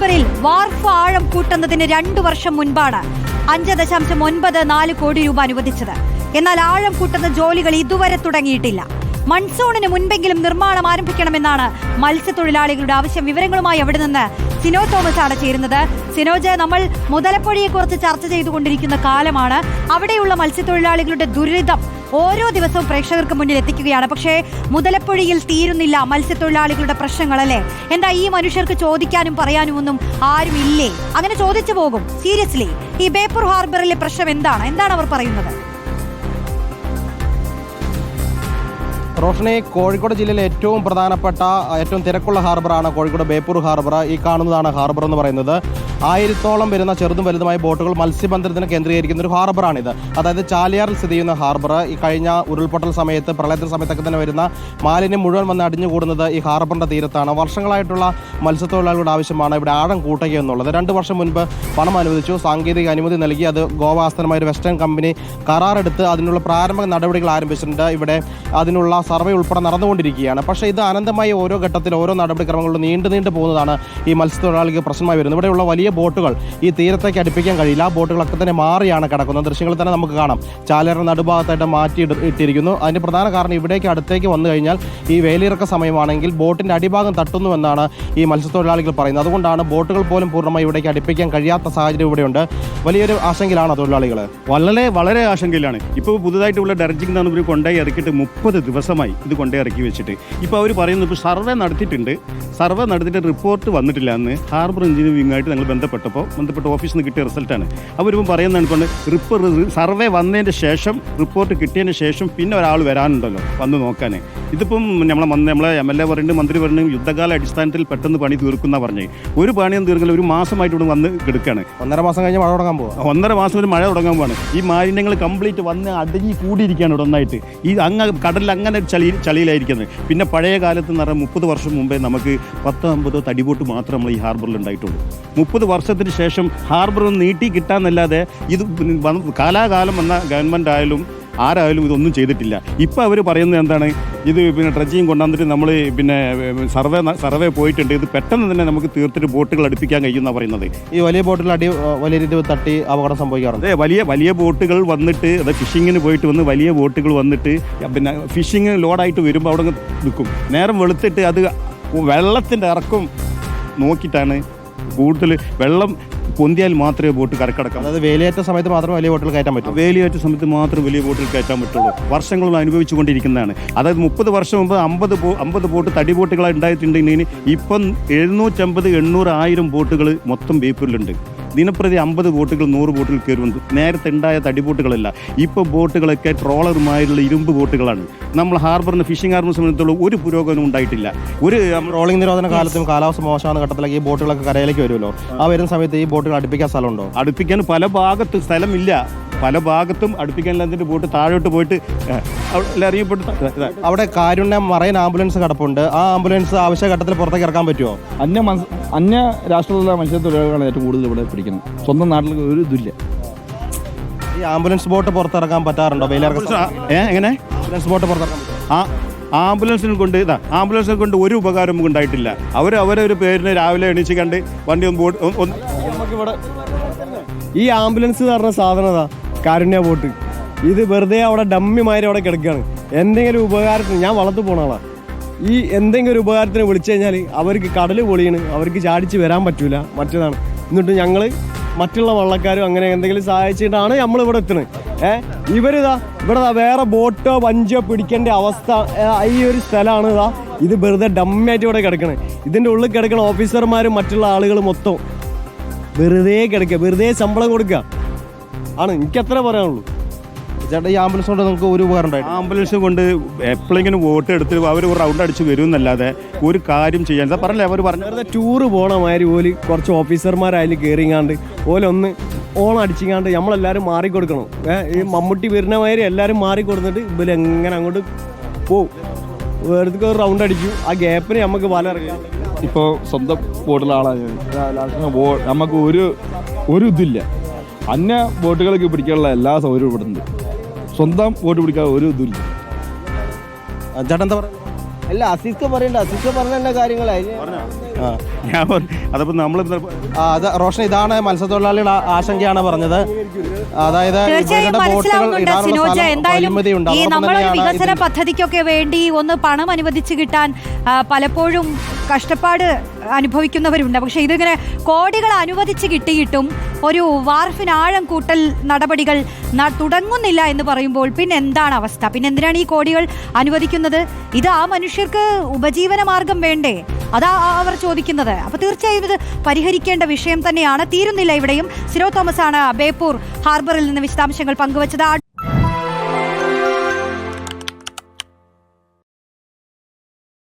ഹാർബറിൽ വാർഫ് ആഴം കൂട്ടുന്നതിന് രണ്ടു വർഷം മുൻപാണ് അഞ്ച് ദശാംശം ഒൻപത് നാല് കോടി രൂപ അനുവദിച്ചത്. എന്നാൽ ആഴം കൂട്ടുന്ന ജോലികൾ ഇതുവരെ തുടങ്ങിയിട്ടില്ല. മൺസൂണിന് മുൻപെങ്കിലും നിർമ്മാണം ആരംഭിക്കണമെന്നാണ് മത്സ്യത്തൊഴിലാളികളുടെ ആവശ്യം. വിവരങ്ങളുമായി അവിടെ നിന്ന് സിനോ തോമസ് ആണ് ചേരുന്നത്. സിനോജ് നമ്മൾ മുതലപ്പൊഴിയെക്കുറിച്ച് ചർച്ച ചെയ്തുകൊണ്ടിരിക്കുന്ന കാലമാണ്. അവിടെയുള്ള മത്സ്യത്തൊഴിലാളികളുടെ ദുരിതം ഓരോ ദിവസവും പ്രേക്ഷകർക്ക് മുന്നിൽ എത്തിക്കുകയാണ്. പക്ഷേ മുതലപ്പുഴയിൽ തീരുന്നില്ല മത്സ്യത്തൊഴിലാളികളുടെ പ്രശ്നങ്ങളല്ലേ എന്താ ഈ മനുഷ്യർക്ക് ചോദിക്കാനും പറയാനും ഒന്നും ആരും ഇല്ലേ? അങ്ങനെ ചോദിച്ചു പോകും. സീരിയസ്ലി ഈ ബേപ്പൂർ ഹാർബറിലെ പ്രശ്നം എന്താണ്? എന്താണ് അവർ പറയുന്നത്? റോഷനെ കോഴിക്കോട് ജില്ലയിലെ ഏറ്റവും പ്രധാനപ്പെട്ട ഏറ്റവും തിരക്കുള്ള ഹാർബറാണ് കോഴിക്കോട് ബേപ്പൂർ ഹാർബർ ഈ കാണുന്നതാണ് ഹാർബർ എന്ന് പറയുന്നത്. ആയിരത്തോളം വരുന്ന ചെറുതും വലുതുമായ ബോട്ടുകൾ മത്സ്യബന്ധനത്തിന് കേന്ദ്രീകരിക്കുന്ന ഒരു ഹാർബറാണിത്. അതായത് ചാലിയാറിൽ സ്ഥിതി ചെയ്യുന്ന ഹാർബർ ഈ കഴിഞ്ഞ ഉരുൾപൊട്ടൽ സമയത്ത് പ്രളയത്തിന് സമയത്തൊക്കെ തന്നെ വരുന്ന മാലിന്യം മുഴുവൻ വന്ന് അടിഞ്ഞുകൂടുന്നത് ഈ ഹാർബറിന്റെ തീരത്താണ്. വർഷങ്ങളായിട്ടുള്ള മത്സ്യത്തൊഴിലാളികളുടെ ആവശ്യമാണ് ഇവിടെ ആഴം കൂട്ടുക എന്നുള്ളത്. രണ്ട് വർഷം മുൻപ് പണം അനുവദിച്ചു. സാങ്കേതിക അനുമതി നൽകി അത് ഗോവ ആസ്ഥാനമായ ഒരു വെസ്റ്റേൺ കമ്പനി കരാറെടുത്ത് അതിനുള്ള പ്രാരംഭ നടപടികൾ ആരംഭിച്ചിട്ടുണ്ട്. ഇവിടെ അതിനുള്ള സർവേ ഉൾപ്പെടെ നടന്നുകൊണ്ടിരിക്കുകയാണ്. പക്ഷേ ഇത് അനന്തമായി ഓരോ ഘട്ടത്തിൽ ഓരോ നടപടിക്രമങ്ങളിലും നീണ്ടു നീണ്ടു പോകുന്നതാണ് ഈ മത്സ്യത്തൊഴിലാളികൾക്ക് പ്രശ്നമായി വരുന്നത്. ഇവിടെയുള്ള വലിയ ബോട്ടുകൾ ഈ തീരത്തേക്ക് അടുപ്പിക്കാൻ കഴിയില്ല. ആ ബോട്ടുകളൊക്കെ തന്നെ മാറിയാണ് കിടക്കുന്നത്. ദൃശ്യങ്ങൾ തന്നെ നമുക്ക് കാണാം. ചാലയുടെ നടുഭാഗത്തായിട്ട് മാറ്റി ഇട്ടിരിക്കുന്നു. അതിന്റെ പ്രധാന കാരണം ഇവിടേക്ക് അടുത്തേക്ക് വന്നു കഴിഞ്ഞാൽ ഈ വേലിയിറക്ക സമയമാണെങ്കിൽ ബോട്ടിന്റെ അടിഭാഗം തട്ടുന്നുവെന്നാണ് ഈ മത്സ്യത്തൊഴിലാളികൾ പറയുന്നത്. അതുകൊണ്ടാണ് ബോട്ടുകൾ പോലും പൂർണമായി ഇവിടേക്ക് അടുപ്പിക്കാൻ കഴിയാത്ത സാഹചര്യം ഇവിടെയുണ്ട്. വലിയൊരു ആശങ്കയിലാണ് തൊഴിലാളികൾ വളരെ വളരെ ആശങ്കയിലാണ്. ഇപ്പോൾ പുതുതായിട്ടുള്ള ഡർജിങ് എന്നാണ് ഇവർ കൊണ്ടുപോയി ഇറക്കിയിട്ട് മുപ്പത് ദിവസമായി ഇത് കൊണ്ടേ ഇറക്കി വെച്ചിട്ട്. ഇപ്പോൾ അവർ പറയുന്നത് ഇപ്പോൾ സർവേ നടത്തിയിട്ടുണ്ട്. സർവേ നടത്തിയിട്ട് റിപ്പോർട്ട് വന്നിട്ടില്ല എന്ന് ഹാർബർ എഞ്ചിനീയറിംഗ് ആയിട്ട് ഞങ്ങൾ ബന്ധപ്പെട്ടപ്പോൾ ബന്ധപ്പെട്ട ഓഫീസിൽ നിന്ന് കിട്ടിയ റിസൾട്ടാണ് അവരിപ്പം പറയുന്നതാണ് കൊണ്ട് റിപ്പർ സർവേ വന്നതിന്റെ ശേഷം റിപ്പോർട്ട് കിട്ടിയതിന് ശേഷം പിന്നെ ഒരാൾ വരാനുണ്ടല്ലോ വന്ന് നോക്കാൻ. ഇതിപ്പം നമ്മളെ നമ്മളെ എം എൽ എ പറയുന്നുണ്ട് മന്ത്രി പറയുന്നത് യുദ്ധകാല അടിസ്ഥാനത്തിൽ പെട്ടെന്ന് പണി തീർക്കുന്ന പറഞ്ഞ്. ഒരു പണിയും തീർക്കില്ല ഒരു മാസമായിട്ട് ഇവിടെ വന്ന് കിടക്കുകയാണ് ഒന്നര മാസം കഴിഞ്ഞ് മഴ തുടങ്ങാൻ പോകും ഒന്നര മാസം ഒരു മഴ തുടങ്ങാൻ പോവാണ്. ഈ മാലിന്യങ്ങൾ കംപ്ലീറ്റ് വന്ന് അടങ്ങി കൂടിയിരിക്കുകയാണ് ഇവിടെ ഒന്നായിട്ട് ഈ അങ്ങ് കടലിൽ അങ്ങനെ ചളി ചളിയിലായിരിക്കുന്നത്. പിന്നെ പഴയ കാലത്ത് എന്ന് പറഞ്ഞാൽ മുപ്പത് വർഷം മുമ്പേ നമുക്ക് പത്തോ അമ്പതോ തടിബോട്ട് മാത്രം നമ്മൾ ഈ ഹാർബറിൽ ഉണ്ടായിട്ടുള്ളൂ. മുപ്പത് വർഷത്തിന് ശേഷം ഹാർബർ നീട്ടി കിട്ടാന്നല്ലാതെ ഇത് കാലാകാലം വന്ന ഗവൺമെന്റ് ആയാലും ആരായാലും ഇതൊന്നും ചെയ്തിട്ടില്ല. ഇപ്പോൾ അവർ പറയുന്നത് എന്താണ്? ഇത് പിന്നെ ട്രഡ്ജിങ് കൊണ്ടുവന്നിട്ട് നമ്മൾ പിന്നെ സർവേ സർവേ പോയിട്ടുണ്ട്. ഇത് പെട്ടെന്ന് തന്നെ നമുക്ക് തീർത്തിട്ട് ബോട്ടുകൾ അടുപ്പിക്കാൻ കഴിയുമെന്നാണ് പറയുന്നത്. ഈ വലിയ ബോട്ടുകൾ അടി വലിയ രീതിയിൽ തട്ടി അപകടം സംഭവിക്കാറുണ്ട്. അതെ വലിയ വലിയ ബോട്ടുകൾ വന്നിട്ട് അത് ഫിഷിങ്ങിന് പോയിട്ട് വന്ന് വലിയ ബോട്ടുകൾ വന്നിട്ട് പിന്നെ ഫിഷിങ് ലോഡായിട്ട് വരുമ്പോൾ അവിടെ നിൽക്കും. നേരം വെളുത്തിട്ട് അത് വെള്ളത്തിന്റെ ഇറക്കം നോക്കിയിട്ടാണ് കൂടുതൽ വെള്ളം പൊന്തിയാൽ മാത്രമേ ബോട്ട് കരക്കടക്കാം. അതായത് വേലിയേറ്റ സമയത്ത് മാത്രമേ വലിയ ബോട്ടിൽ കയറ്റാൻ പറ്റൂ. വേലിയേറ്റ സമയത്ത് മാത്രം വലിയ ബോട്ടിൽ കയറ്റാൻ പറ്റുള്ളൂ. വർഷങ്ങളും അനുഭവിച്ചുകൊണ്ടിരിക്കുന്നതാണ് അതായത് മുപ്പത് വർഷം മുമ്പ് അമ്പത് ബോ അമ്പത് ബോട്ട് തടി ബോട്ടുകളായി ഉണ്ടായിട്ടുണ്ടെങ്കിൽ ഇപ്പം എഴുന്നൂറ്റമ്പത് എണ്ണൂറ് ആയിരം ബോട്ടുകൾ മൊത്തം ബേപ്പൂരിലുണ്ട് ദിനപ്രതി അമ്പത് ബോട്ടുകൾ നൂറ് ബോട്ടുകൾ കയറുന്നുണ്ട് നേരത്തെ ഉണ്ടായ തടി ബോട്ടുകളല്ല ഇപ്പോൾ ബോട്ടുകളൊക്കെ ട്രോളറുമായുള്ള ഇരുമ്പ് ബോട്ടുകളാണ്. നമ്മൾ ഹാർബറിന് ഫിഷിംഗ് ഹാർബറിനെ സംബന്ധിച്ചുള്ള ഒരു പുരോഗമനം ഉണ്ടായിട്ടില്ല. ഒരു ട്രോളിംഗ് നിരോധന കാലത്തും കാലാവസ്ഥ മോശമാണ് ഘട്ടത്തിലേക്ക് ഈ ബോട്ടുകളൊക്കെ കരയിലേക്ക് വരുമല്ലോ. ആ വരുന്ന സമയത്ത് ഈ ബോട്ടുകൾ അടുപ്പിക്കാൻ സ്ഥലമുണ്ടോ? അടുപ്പിക്കാൻ പല ഭാഗത്തും സ്ഥലമില്ല. പല ഭാഗത്തും അടുപ്പിക്കാനില്ലാതിന്റെ ബോട്ട് താഴോട്ട് പോയിട്ട് അറിയപ്പെട്ടു അവിടെ കാരുണ്യ മറൈൻ ആംബുലൻസ് കിടപ്പുണ്ട്. ആ ആംബുലൻസ് ആവശ്യ ഘട്ടത്തിൽ പുറത്തേക്ക് ഇറക്കാൻ പറ്റുമോ? അന്യ അന്യ രാഷ്ട്രത്തിലുള്ള മത്സ്യത്തൊഴിലാളികളാണ് ഏറ്റവും കൂടുതൽ ഇവിടെ പിടിക്കുന്നത്. സ്വന്തം നാട്ടിൽ ഒരു ഇതില്ല ഈ ആംബുലൻസ് ബോട്ട് പുറത്തിറക്കാൻ പറ്റാറുണ്ടോ? എങ്ങനെ? ആംബുലൻസ് ബോട്ട് പുറത്തിറക്കാൻ? ആ ആംബുലൻസിനെ കൊണ്ട് ഇതാ ആംബുലൻസിനെ കൊണ്ട് ഒരു ഉപകാരം ഉണ്ടായിട്ടില്ല. അവർ അവരൊരു പേരിന് രാവിലെ എണീച്ച് കണ്ട് വണ്ടി ഒന്ന് ബോട്ട് ഈ ആംബുലൻസ് എന്ന് പറഞ്ഞ സാധനം കാരുണ്യ ബോട്ട്. ഇത് വെറുതെ അവിടെ ഡമ്മിമാര് അവിടെ കിടക്കുകയാണ്. എന്തെങ്കിലും ഉപകാരത്തിന് ഞാൻ വളർത്തു പോണ ഈ എന്തെങ്കിലും ഒരു ഉപകാരത്തിന് വിളിച്ചു കഴിഞ്ഞാൽ അവർക്ക് കടൽ പൊളിയാണ്. അവർക്ക് ചാടിച്ച് വരാൻ പറ്റൂല. മറ്റേതാണ്. എന്നിട്ട് ഞങ്ങൾ മറ്റുള്ള വള്ളക്കാരും അങ്ങനെ എന്തെങ്കിലും സഹായിച്ചിട്ടാണ് നമ്മൾ ഇവിടെ എത്തുന്നത്. ഏ? ഇവരിതാ ഇവിടെ വേറെ ബോട്ടോ വഞ്ചോ പിടിക്കേണ്ട അവസ്ഥ ഈ ഒരു സ്ഥലമാണ് ഇതാ. ഇത് വെറുതെ ഡമ്മായിട്ട് ഇവിടെ കിടക്കണേ. ഇതിന്റെ ഉള്ളിൽ കിടക്കണ ഓഫീസർമാരും മറ്റുള്ള ആളുകൾ മൊത്തം വെറുതെ കിടക്കുക. വെറുതെ ശമ്പളം കൊടുക്കുക. ആണ്. എനിക്ക് അത്ര പറയാനുള്ളൂ. ചേട്ടാ ഈ ആംബുലൻസ് കൊണ്ട് നമുക്ക് ഒരു ഉപകാരം ഉണ്ടായിട്ടില്ല ആംബുലൻസ് കൊണ്ട് എപ്പോഴെങ്കിലും വോട്ട് എടുത്ത് അവർ ഒരു റൗണ്ട് അടിച്ച് വരും എന്നല്ലാതെ ഒരു കാര്യം ചെയ്യാൻ ഇതാ പറഞ്ഞല്ലേ അവർ പറഞ്ഞു വെറുതെ ടൂറ് പോണ മാതിരി ഓൽ കുറച്ച് ഓഫീസർമാരായാലും കയറിങ്ങാണ്ട് ഓലൊന്ന് ഓണം അടിച്ചിങ്ങാണ്ട് നമ്മളെല്ലാവരും മാറിക്കൊടുക്കണം. കൊടുക്കണം ഈ മമ്മൂട്ടി വരുന്ന മാതിരി എല്ലാവരും മാറിക്കൊടുത്തിട്ട് ഇവർ എങ്ങനെ അങ്ങോട്ട് പോവും. വേറെ ഒരു റൗണ്ട് അടിക്കും ആ ഗ്യാപ്പിന് നമുക്ക് വല ഇറക്കാം ഇപ്പോൾ സ്വന്തം വോട്ടുള്ള ആളാണ് നമുക്ക് ഒരു ഒരു ഇതില്ല. അന്യ ബോട്ടുകൾക്ക് പിടിക്കാനുള്ള എല്ലാ സൗകര്യവും ഇവിടെ ഉണ്ട് സ്വന്തം ബോട്ട് പിടിക്കാൻ ഒരു ഇതില്ല ആ, ചേട്ടാ എന്താ പറയുക അല്ല അസിസ്ക്ക് പറയണ്ട. അസിസ്ക്ക് പറഞ്ഞ കാര്യങ്ങളായി ഞാൻ നമ്മൾ അത് റോഷൻ ഇതാണ് മത്സ്യത്തൊഴിലാളിയുടെ ആ- ആശങ്കയാണ് പറഞ്ഞത്. അതായത് മനസ്സിലാവുന്നുണ്ട് എന്തായാലും. ഈ നമ്മളൊരു വികസന പദ്ധതിക്കൊക്കെ വേണ്ടി ഒന്ന് പണം അനുവദിച്ച് കിട്ടാൻ പലപ്പോഴും കഷ്ടപ്പാട് അനുഭവിക്കുന്നവരുണ്ട്. പക്ഷേ ഇതിങ്ങനെ കോടികൾ അനുവദിച്ച് കിട്ടിയിട്ടും ഒരു വാർഫിനാഴം കൂട്ടൽ നടപടികൾ തുടങ്ങുന്നില്ല എന്ന് പറയുമ്പോൾ പിന്നെ എന്താണ് അവസ്ഥ? പിന്നെ എന്തിനാണ് ഈ കോടികൾ അനുവദിക്കുന്നത്? ഇത് ആ മനുഷ്യർക്ക് ഉപജീവന മാർഗം വേണ്ടേ? അതാ അവർ ചോദിക്കുന്നത്. അപ്പൊ തീർച്ചയായും ഇത് പരിഹരിക്കേണ്ട വിഷയം തന്നെയാണ്. തീരുന്നില്ല ഇവിടെയും. സിരോ തോമസ് ആണ് ബേപ്പൂർ ഹാർബറിൽ നിന്ന് വിശദാംശങ്ങൾ പങ്കുവച്ചത്.